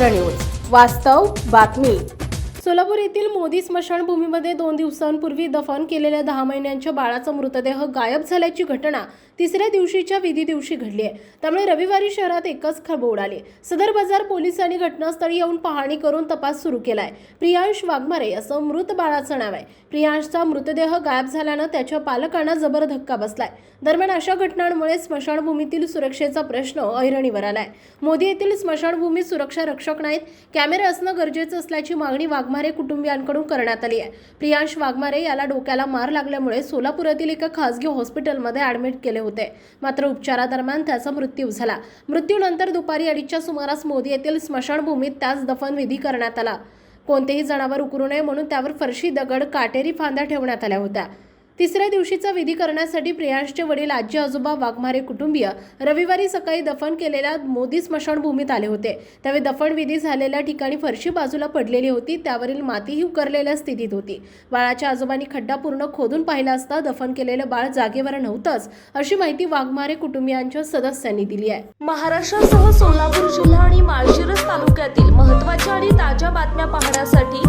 क्षेत्र न्यूज. वास्तव बातमी. सोलापूर येथील मोदी स्मशानभूमीमध्ये दोन दिवसांपूर्वी दफन केलेल्या दहा महिन्यांच्या बाळाचा मृतदेह गायब झाल्याची घटना तिसऱ्या दिवशीच्या विधी दिवशी घडली आहे. त्यामुळे रविवारी शहरात एकच खळबळ उडाली. सदर बाजार पोलिसांनी घटनास्थळी येऊन पाहणी करून तपास सुरू केला आहे प्रियांश वाघमारे असं मृत बाळाचं नाव आहे. प्रियांशचा मृतदेह गायब झाल्यानं त्याच्या पालकांना जबर धक्का बसलाय. दरम्यान अशा घटनांमुळे स्मशानभूमीतील सुरक्षेचा प्रश्न ऐरणीवर आलाय. मोदी येथील स्मशानभूमीत सुरक्षा रक्षक नाहीत. कॅमेरे असणं गरजेचं असल्याची मागणी वाघमारे कुटुंबियांकडून करण्यात आली आहे. प्रियांश वाघमारे याला डोक्याला मार लागल्यामुळे सोलापुरातील एका खासगी हॉस्पिटलमध्ये ऍडमिट केले होते. मात्र उपचारादरम्यान त्याचा मृत्यू झाला. मृत्यूनंतर दुपारी अडीचच्या सुमारास मोदी येथील स्मशानभूमीत त्याच दफनविधी करण्यात आला. कोणतेही जनावर उकरू नये म्हणून त्यावर फरशी दगड काटेरी फांद्या ठेवण्यात आल्या होत्या. तिसऱ्या दिवशीचा विधी करण्यासाठी प्रियांशचे वडील आजी आजोबा वाघमारे कुटुंबीय रविवारी सकाळी दफन केलेल्या मोदी स्मशानभूमीत आले होते. त्यावेळी दफनविधी झालेल्या ठिकाणी फरशी बाजूला पडलेली होती. त्यावरील मातीही उकरलेल्या स्थितीत होती. बाळाच्या आजोबांनी खड्डा पूर्ण खोदून पाहिला असता दफन केलेलं बाळ जागेवर नव्हतंच अशी माहिती वाघमारे कुटुंबियांच्या सदस्यांनी दिली आहे. महाराष्ट्रासह सोलापूर जिल्हा आणि माळशिरस तालुक्यातील महत्त्वाच्या आणि ताज्या बातम्या पाहण्यासाठी